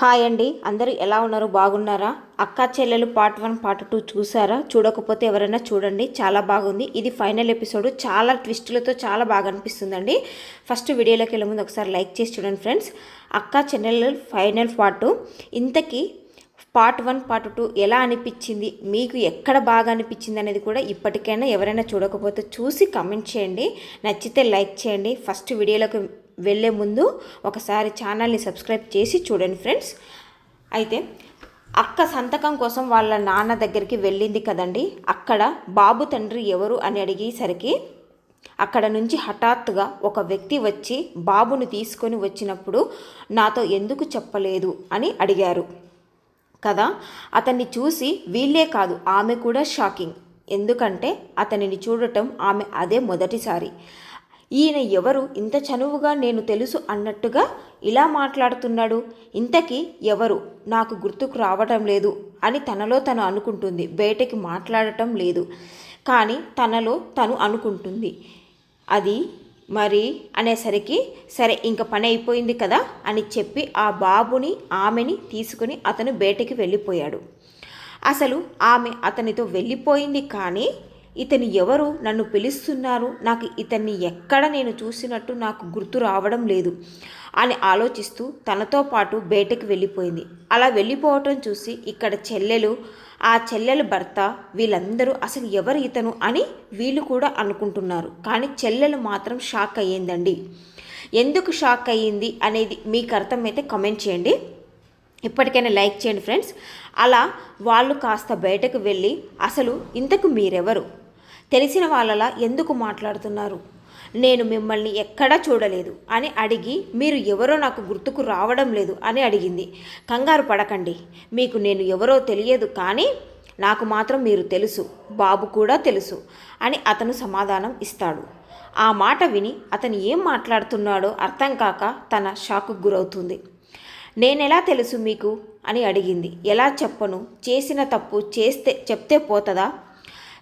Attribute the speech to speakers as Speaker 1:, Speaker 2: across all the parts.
Speaker 1: Hi అండి. అందరూ ఎలా ఉన్నారు? బాగున్నారా? అక్క చెల్లెలు పార్ట్ వన్ పార్ట్ టూ చూసారా? చూడకపోతే ఎవరైనా చూడండి. చాలా బాగుంది. ఇది ఫైనల్ ఎపిసోడ్. చాలా ట్విస్టులతో చాలా బాగా అనిపిస్తుందండి. ఫస్ట్ వీడియోలోకి వెళ్ళే ముందు ఒకసారి లైక్ చేసి చూడండి ఫ్రెండ్స్. అక్క చెల్లెలు ఫైనల్ పార్ట్ ఇంతకీ పార్ట్ వన్ పార్ట్ టూ ఎలా అనిపించింది? మీకు ఎక్కడ బాగా అనిపించింది అనేది కూడా ఇప్పటికైనా ఎవరైనా చూడకపోతే చూసి కమెంట్ చేయండి. నచ్చితే లైక్ చేయండి. ఫస్ట్ వీడియోలోకి వెళ్ళే ముందు ఒకసారి ఛానల్ని సబ్స్క్రైబ్ చేసి చూడండి ఫ్రెండ్స్. అయితే అక్క సంతకం కోసం వాళ్ళ నాన్న దగ్గరికి వెళ్ళింది కదండి. అక్కడ బాబు తండ్రి ఎవరు అని అడిగేసరికి అక్కడ నుంచి హఠాత్తుగా ఒక వ్యక్తి వచ్చి బాబును తీసుకొని వచ్చినప్పుడు నాతో ఎందుకు చెప్పలేదు అని అడిగారు. కదా అతన్ని చూసి వీళ్ళే కాదు ఆమె కూడా షాకింగ్. ఎందుకంటే అతనిని చూడటం ఆమె అదే మొదటిసారి. ఈయన ఎవరు? ఇంత చనువుగా నేను తెలుసు అన్నట్టుగా ఇలా మాట్లాడుతున్నాడు. ఇంతకీ ఎవరు? నాకు గుర్తుకు రావటం లేదు అని తనలో తను అనుకుంటుంది. బయటకి మాట్లాడటం లేదు. కానీ తనలో తను అనుకుంటుంది. అది మరి అనేసరికి సరే ఇంక పని అయిపోయింది కదా అని చెప్పి ఆ బాబుని ఆమెని తీసుకుని అతను బయటకి వెళ్ళిపోయాడు. అసలు ఆమె అతనితో వెళ్ళిపోయింది కానీ ఇతను ఎవరు నన్ను పిలుస్తున్నారు నాకు ఇతన్ని ఎక్కడ నేను చూసినట్టు నాకు గుర్తు రావడం లేదు అని ఆలోచిస్తూ తనతో పాటు బయటకు వెళ్ళిపోయింది. అలా వెళ్ళిపోవటం చూసి ఇక్కడ చెల్లెలు ఆ చెల్లెలు భర్త వీళ్ళందరూ అసలు ఎవరు ఇతను అని వీళ్ళు కూడా అనుకుంటున్నారు. కానీ చెల్లెలు మాత్రం షాక్ అయ్యిందండి. ఎందుకు షాక్ అయ్యింది అనేది మీకు అర్థమైతే కమెంట్ చేయండి. ఇప్పటికైనా లైక్ చేయండి ఫ్రెండ్స్. అలా వాళ్ళు కాస్త బయటకు వెళ్ళి అసలు ఇంతకు మీరెవరు? తెలిసిన వాళ్ళలా ఎందుకు మాట్లాడుతున్నారు? నేను మిమ్మల్ని ఎక్కడా చూడలేదు అని అడిగి మీరు ఎవరో నాకు గుర్తుకు రావడం లేదు అని అడిగింది. కంగారు పడకండి. మీకు నేను ఎవరో తెలియదు కానీ నాకు మాత్రం మీరు తెలుసు. బాబు కూడా తెలుసు అని అతను సమాధానం ఇస్తాడు. ఆ మాట విని అతను ఏం మాట్లాడుతున్నాడో అర్థం కాక తన షాకు గురవుతుంది. నేనెలా తెలుసు మీకు? అని అడిగింది. ఎలా చెప్పను? చేసిన తప్పు చేస్తే చెప్తే పోతుందా?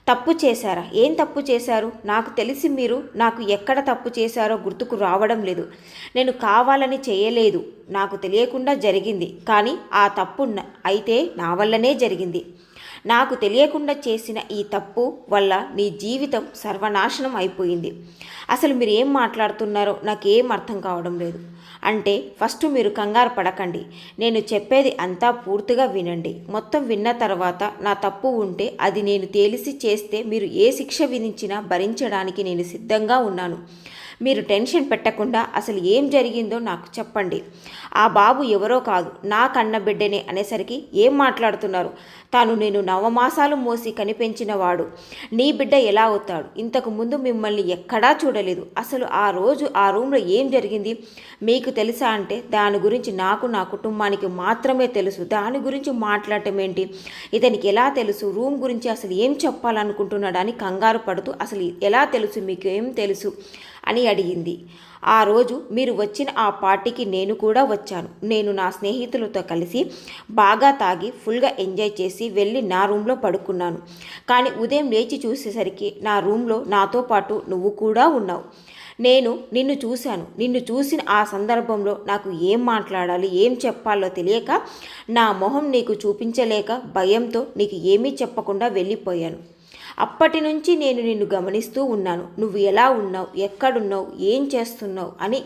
Speaker 1: తప్పు చేశారా? ఏం తప్పు చేశారు? నాకు తెలిసి మీరు నాకు ఎక్కడ తప్పు చేశారో గుర్తుకు రావడం లేదు. నేను కావాలని చేయలేదు. నాకు తెలియకుండా జరిగింది. కానీ ఆ తప్పు అయితే నా వల్లనే జరిగింది. నాకు తెలియకుండా చేసిన ఈ తప్పు వల్ల నీ జీవితం సర్వనాశనం అయిపోయింది. అసలు మీరు ఏం మాట్లాడుతున్నారో నాకేం అర్థం కావడం లేదు. అంటే ఫస్ట్ మీరు కంగారు పడకండి. నేను చెప్పేది అంతా పూర్తిగా వినండి. మొత్తం విన్న తర్వాత నా తప్పు ఉంటే అది నేను తేలిసి చేస్తే మీరు ఏ శిక్ష విధించినా భరించడానికి నేను సిద్ధంగా ఉన్నాను. మీరు టెన్షన్ పెట్టకుండా అసలు ఏం జరిగిందో నాకు చెప్పండి. ఆ బాబు ఎవరో కాదు నా కన్న బిడ్డనే అనేసరికి ఏం మాట్లాడుతున్నారు? తాను నేను నవమాసాలు మోసి కనిపించినవాడు. నీ బిడ్డ ఎలా అవుతాడు? ఇంతకు ముందు మిమ్మల్ని ఎక్కడా చూడలేదు. అసలు ఆ రోజు ఆ రూమ్లో ఏం జరిగింది? మీకు తెలుసా అంటే దాని గురించి నాకు నా కుటుంబానికి మాత్రమే తెలుసు. దాని గురించి మాట్లాడటం ఏంటి? ఇతనికి ఎలా తెలుసు? రూమ్ గురించి అసలు ఏం చెప్పాలనుకుంటున్నాడని కంగారు పడుతూ అసలు ఎలా తెలుసు? మీకు ఏం తెలుసు? అని అడిగింది. ఆ రోజు మీరు వచ్చిన ఆ పార్టీకి నేను కూడా వచ్చాను. నేను నా స్నేహితులతో కలిసి బాగా తాగి ఫుల్గా ఎంజాయ్ చేసి వెళ్ళి నా రూమ్లో పడుకున్నాను. కానీ ఉదయం లేచి చూసేసరికి నా రూమ్లో నాతో పాటు నువ్వు కూడా ఉన్నావు. నేను నిన్ను చూశాను. నిన్ను చూసిన ఆ సందర్భంలో నాకు ఏం మాట్లాడాలి ఏం చెప్పాలో తెలియక నా మొహం నీకు చూపించలేక భయంతో నీకు ఏమీ చెప్పకుండా వెళ్ళిపోయాను. అప్పటి నుంచి నేను నిన్ను గమనిస్తూ ఉన్నాను. నువ్వు ఎలా ఉన్నావు? ఎక్కడున్నావు? ఏం చేస్తున్నావు? అని.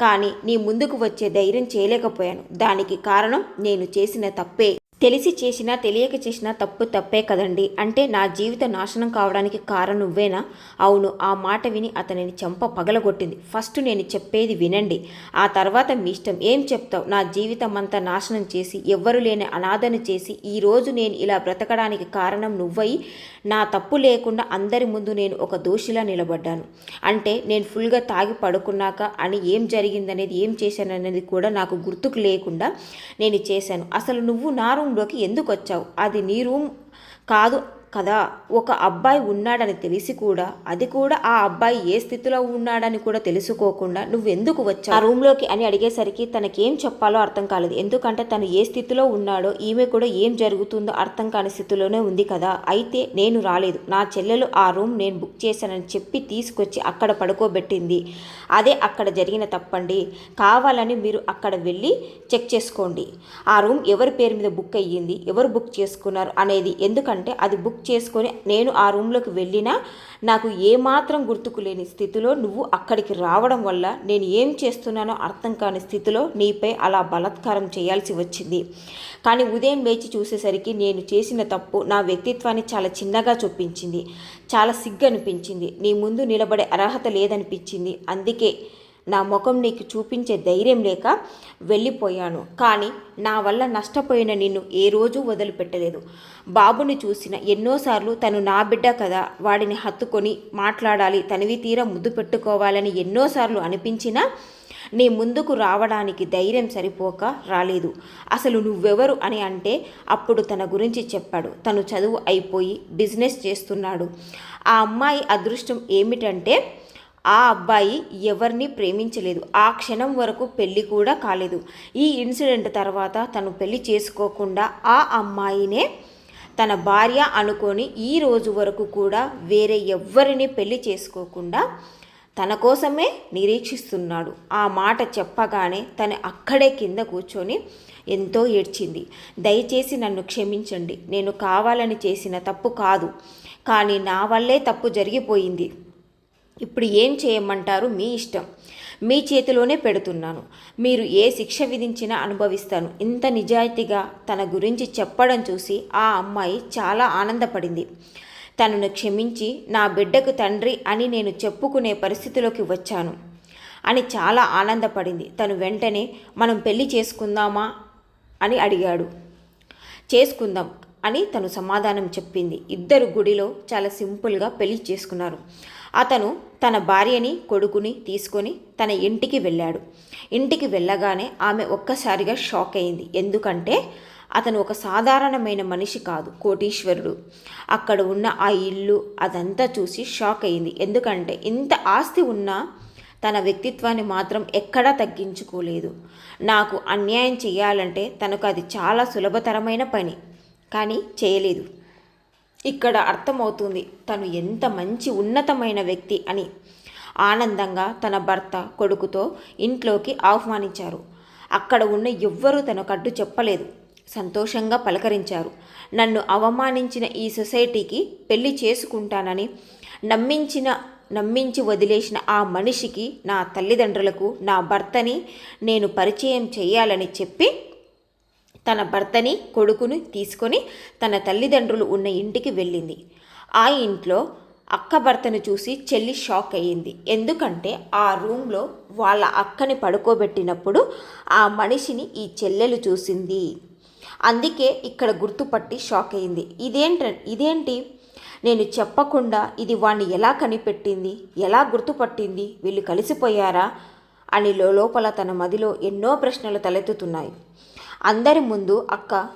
Speaker 1: కానీ నీ ముందుకు వచ్చే ధైర్యం చేయలేకపోయాను. దానికి కారణం నేను చేసిన తప్పే. తెలిసి చేసినా తెలియక చేసినా తప్పు తప్పే కదండి. అంటే నా జీవిత నాశనం కావడానికి కారణం నువ్వేనా? అవును ఆ మాట విని అతనిని చెంప పగలగొట్టింది. ఫస్ట్ నేను చెప్పేది వినండి. ఆ తర్వాత మీ ఇష్టం. ఏం చెప్తావు? నా జీవితం అంతా నాశనం చేసి ఎవ్వరు లేని అనాథను చేసి ఈరోజు నేను ఇలా బ్రతకడానికి కారణం నువ్వై నా తప్పు లేకుండా అందరి ముందు నేను ఒక దోషిలా నిలబడ్డాను. అంటే నేను ఫుల్గా తాగి పడుకున్నాక అని ఏం జరిగిందనేది ఏం చేశాననేది కూడా నాకు గుర్తుకు లేకుండా నేను చేశాను. అసలు నువ్వు నా రూమ్లోకి ఎందుకు వచ్చావు అది నీ రూమ్ కాదు కదా ఒక అబ్బాయి ఉన్నాడని తెలిసి కూడా అది కూడా ఆ అబ్బాయి ఏ స్థితిలో ఉన్నాడని కూడా తెలుసుకోకుండా నువ్వెందుకు వచ్చావు? ఆ రూమ్లోకి అని అడిగేసరికి తనకేం చెప్పాలో అర్థం కాలేదు. ఎందుకంటే తను ఏ స్థితిలో ఉన్నాడో ఈమె కూడా ఏం జరుగుతుందో అర్థం కాని స్థితిలోనే ఉంది కదా. అయితే నేను రాలేదు. నా చెల్లెలు ఆ రూమ్ నేను బుక్ చేశానని చెప్పి తీసుకొచ్చి అక్కడ పడుకోబెట్టింది. అదే అక్కడ జరిగిన తప్పండి. కావాలని మీరు అక్కడ వెళ్ళి చెక్ చేసుకోండి. ఆ రూమ్ ఎవరి పేరు మీద బుక్ అయ్యింది? ఎవరు బుక్ చేసుకున్నారు? అనేది ఎందుకంటే అది బుక్ బుక్ చేసుకొని నేను ఆ రూమ్లోకి వెళ్ళినా నాకు ఏమాత్రం గుర్తుకు లేని స్థితిలో నువ్వు అక్కడికి రావడం వల్ల నేను ఏం చేస్తున్నానో అర్థం కాని స్థితిలో నీపై అలా బలాత్కారం చేయాల్సి వచ్చింది. కానీ ఉదయం లేచి చూసేసరికి నేను చేసిన తప్పు నా వ్యక్తిత్వాన్ని చాలా చిన్నగా చూపించింది చాలా సిగ్గు అనిపించింది నీ ముందు నిలబడే అర్హత లేదనిపించింది. అందుకే నా ముఖం నీకు చూపించే ధైర్యం లేక వెళ్ళిపోయాను. కానీ నా వల్ల నష్టపోయిన నిన్ను ఏ రోజు వదిలిపెట్టలేదు. బాబుని చూసిన ఎన్నోసార్లు తను నా బిడ్డ కదా వాడిని హత్తుకొని మాట్లాడాలి తనివి తీర ముద్దు పెట్టుకోవాలని ఎన్నోసార్లు అనిపించినా నీ ముందుకు రావడానికి ధైర్యం సరిపోక రాలేదు. అసలు నువ్వెవరు అని అంటే అప్పుడు తన గురించి చెప్పాడు. తను చదువు అయిపోయి బిజినెస్ చేస్తున్నాడు. ఆ అమ్మాయి అదృష్టం ఏమిటంటే ఆ అబ్బాయి ఎవరిని ప్రేమించలేదు. ఆ క్షణం వరకు పెళ్ళి కూడా కాలేదు. ఈ ఇన్సిడెంట్ తర్వాత తను పెళ్ళి చేసుకోకుండా ఆ అమ్మాయినే తన భార్య అనుకొని ఈ రోజు వరకు కూడా వేరే ఎవ్వరిని పెళ్ళి చేసుకోకుండా తన కోసమే నిరీక్షిస్తున్నాడు. ఆ మాట చెప్పగానే తను అక్కడే కింద కూర్చొని ఎంతో ఏడ్చింది. దయచేసి నన్ను క్షమించండి. నేను కావాలని చేసిన తప్పు కాదు. కానీ నా వల్లే తప్పు జరిగిపోయింది. ఇప్పుడు ఏం చేయమంటారు మీ ఇష్టం? మీ చేతిలోనే పెడుతున్నాను. మీరు ఏ శిక్ష విధించినా అనుభవిస్తాను. ఇంత నిజాయితీగా తన గురించి చెప్పడం చూసి ఆ అమ్మాయి చాలా ఆనందపడింది. తనను క్షమించి నా బిడ్డకు తండ్రి అని నేను చెప్పుకునే పరిస్థితిలోకి వచ్చాను అని చాలా ఆనందపడింది. తను వెంటనే మనం పెళ్ళి చేసుకుందామా అని అడిగాడు. చేసుకుందాం అని తను సమాధానం చెప్పింది. ఇద్దరు గుడిలో చాలా సింపుల్గా పెళ్ళి చేసుకున్నారు. అతను తన భార్యని కొడుకుని తీసుకొని తన ఇంటికి వెళ్ళాడు. ఇంటికి వెళ్ళగానే ఆమె ఒక్కసారిగా షాక్ అయింది. ఎందుకంటే అతను ఒక సాధారణమైన మనిషి కాదు కోటీశ్వరుడు. అక్కడ ఉన్న ఆ ఇల్లు అదంతా చూసి షాక్ అయింది. ఎందుకంటే ఇంత ఆస్తి ఉన్నా తన వ్యక్తిత్వాన్ని మాత్రం ఎక్కడా తగ్గించుకోలేదు. నాకు అన్యాయం చేయాలంటే తనకు అది చాలా సులభతరమైన పని కానీ చేయలేదు. ఇక్కడ అర్థమవుతుంది తను ఎంత మంచి ఉన్నతమైన వ్యక్తి అని. ఆనందంగా తన భర్త కొడుకుతో ఇంట్లోకి ఆహ్వానించారు. అక్కడ ఉన్న ఎవ్వరూ తనకు అడ్డు చెప్పలేదు. సంతోషంగా పలకరించారు. నన్ను అవమానించిన ఈ సొసైటీకి పెళ్ళి చేసుకుంటానని నమ్మించిన నమ్మించి వదిలేసిన ఆ మనిషికి నా తల్లిదండ్రులకు నా భర్తని నేను పరిచయం చేయాలని చెప్పి తన భర్తని కొడుకుని తీసుకొని తన తల్లిదండ్రులు ఉన్న ఇంటికి వెళ్ళింది. ఆ ఇంట్లో అక్క భర్తను చూసి చెల్లి షాక్ అయ్యింది. ఎందుకంటే ఆ రూమ్లో వాళ్ళ అక్కని పడుకోబెట్టినప్పుడు ఆ మనిషిని ఈ చెల్లెలు చూసింది. అందుకే ఇక్కడ గుర్తుపట్టి షాక్ అయింది ఇదేంట ఇదేంటి? నేను చెప్పకుండా ఇది వాణ్ణి ఎలా కనిపెట్టింది? ఎలా గుర్తుపట్టింది? వీళ్ళు కలిసిపోయారా? అని లోపల తన మదిలో ఎన్నో ప్రశ్నలు తలెత్తుతున్నాయి. అందరి ముందు అక్క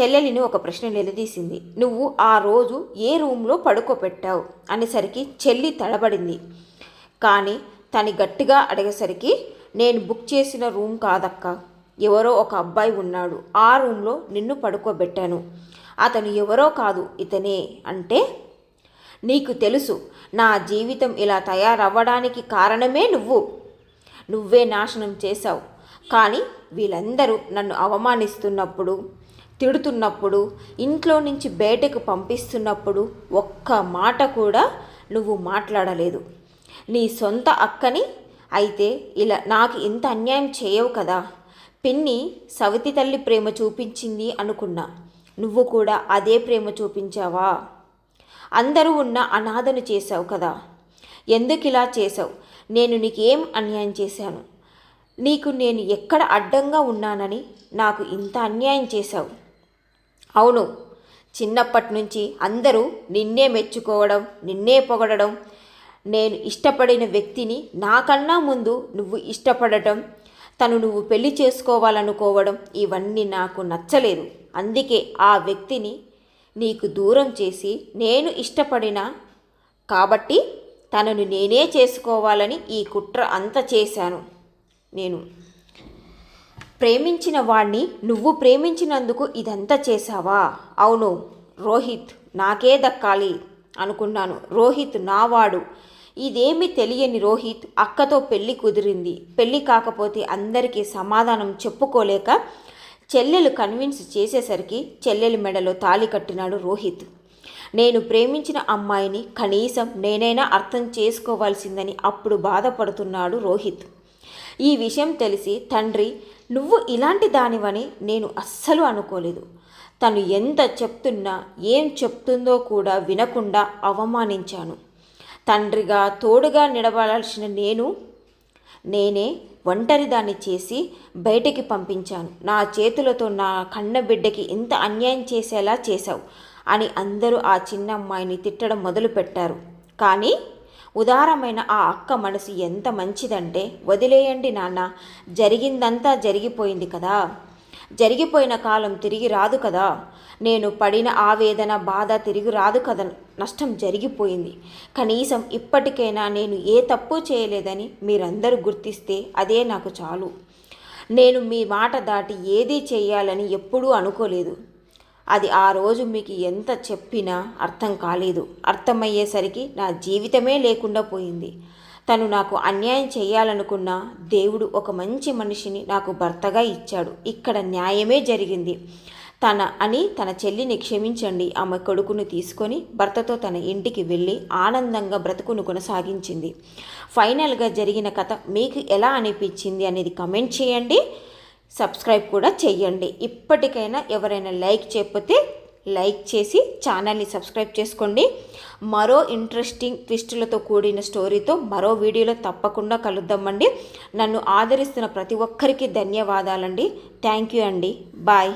Speaker 1: చెల్లెలిని ఒక ప్రశ్న నిలదీసింది. నువ్వు ఆ రోజు ఏ రూమ్లో పడుకోబెట్టావు? అనేసరికి చెల్లి తడబడింది. కానీ తని గట్టిగా అడిగేసరికి నేను బుక్ చేసిన రూమ్ కాదక్క. ఎవరో ఒక అబ్బాయి ఉన్నాడు. ఆ రూమ్లో నిన్ను పడుకోబెట్టాను. అతను ఎవరో కాదు ఇతనే అంటే నీకు తెలుసు నా జీవితం ఇలా తయారవ్వడానికి కారణమే నువ్వు. నువ్వే నాశనం చేశావు. కానీ వీళ్ళందరూ నన్ను అవమానిస్తున్నప్పుడు తిడుతున్నప్పుడు ఇంట్లో నుంచి బయటకు పంపిస్తున్నప్పుడు ఒక్క మాట కూడా నువ్వు మాట్లాడలేదు. నీ సొంత అక్కని అయితే ఇలా నాకు ఇంత అన్యాయం చేయవు కదా. పిన్ని సవితి తల్లి ప్రేమ చూపించింది అనుకున్నా. నువ్వు కూడా అదే ప్రేమ చూపించావా? అందరూ ఉన్న అనాథను చేశావు కదా. ఎందుకు ఇలా చేశావు? నేను నీకేం అన్యాయం చేశాను? నీకు నేను ఎక్కడ అడ్డంగా ఉన్నానని నాకు ఇంత అన్యాయం చేశావు. అవును చిన్నప్పటి నుంచి అందరూ నిన్నే మెచ్చుకోవడం నిన్నే పొగడడం నేను ఇష్టపడిన వ్యక్తిని నాకన్నా ముందు నువ్వు ఇష్టపడటం తను నువ్వు పెళ్ళి చేసుకోవాలనుకోవడం ఇవన్నీ నాకు నచ్చలేదు. అందుకే ఆ వ్యక్తిని నీకు దూరం చేసి నేను ఇష్టపడిన కాబట్టి తనను నేనే చేసుకోవాలని ఈ కుట్ర అంత చేశాను. నేను ప్రేమించిన వాణ్ణి నువ్వు ప్రేమించినందుకు ఇదంతా చేశావా? అవును రోహిత్ నాకే దక్కాలి అనుకున్నాను. రోహిత్ నావాడు. ఇదేమి తెలియని రోహిత్ అక్కతో పెళ్ళి కుదిరింది. పెళ్ళి కాకపోతే అందరికీ సమాధానం చెప్పుకోలేక చెల్లెలు కన్విన్స్ చేసేసరికి చెల్లెలి మెడలో తాళి కట్టినాడు రోహిత్. నేను ప్రేమించిన అమ్మాయిని కనీసం నేనైనా అర్థం చేసుకోవాల్సిందని అప్పుడు బాధపడుతున్నాడు రోహిత్. ఈ విషయం తెలిసి తండ్రి నువ్వు ఇలాంటి దానివని నేను అస్సలు అనుకోలేదు. తను ఎంత చెప్తున్నా ఏం చెప్తుందో కూడా వినకుండా అవమానించాను. తండ్రిగా తోడుగా నిలబడాల్సిన నేను నేనే ఒంటరిదాన్ని చేసి బయటికి పంపించాను. నా చేతులతో నా కన్న బిడ్డకి ఇంత అన్యాయం చేసేలా చేశావు అని అందరూ ఆ చిన్న అమ్మాయిని తిట్టడం మొదలుపెట్టారు. కానీ ఉదారమైన ఆ అక్క మనసు ఎంత మంచిదంటే వదిలేయండి నాన్న జరిగిందంతా జరిగిపోయింది కదా. జరిగిపోయిన కాలం తిరిగి రాదు కదా. నేను పడిన ఆవేదన బాధ తిరిగి రాదు కదా. నష్టం జరిగిపోయింది. కనీసం ఇప్పటికైనా నేను ఏ తప్పు చేయలేదని మీరందరూ గుర్తిస్తే అదే నాకు చాలు. నేను మీ మాట దాటి ఏదీ చేయాలని ఎప్పుడూ అనుకోలేదు. అది ఆ రోజు మీకు ఎంత చెప్పినా అర్థం కాలేదు. అర్థమయ్యేసరికి నా జీవితమే లేకుండా పోయింది. తను నాకు అన్యాయం చేయాలనుకున్న దేవుడు ఒక మంచి మనిషిని నాకు భర్తగా ఇచ్చాడు. ఇక్కడ న్యాయమే జరిగింది. తన అని తన చెల్లిని క్షమించండి. ఆమె కొడుకును తీసుకొని భర్తతో తన ఇంటికి వెళ్ళి ఆనందంగా బ్రతుకును కొనసాగించింది. ఫైనల్గా జరిగిన కథ మీకు ఎలా అనిపించింది అనేది కమెంట్ చేయండి. సబ్స్క్రైబ్ కూడా చేయండి ఇప్పటికైనా ఎవరైనా లైక్ చేయకపోతే లైక్ చేసి ఛానల్ని సబ్స్క్రైబ్ చేసుకోండి. మరో ఇంట్రెస్టింగ్ ట్విస్టులతో కూడిన స్టోరీతో మరో వీడియోలో తప్పకుండా కలుద్దామండి నన్ను ఆదరిస్తున్న ప్రతి ఒక్కరికి ధన్యవాదాలండి. థ్యాంక్ యూ అండి. బాయ్.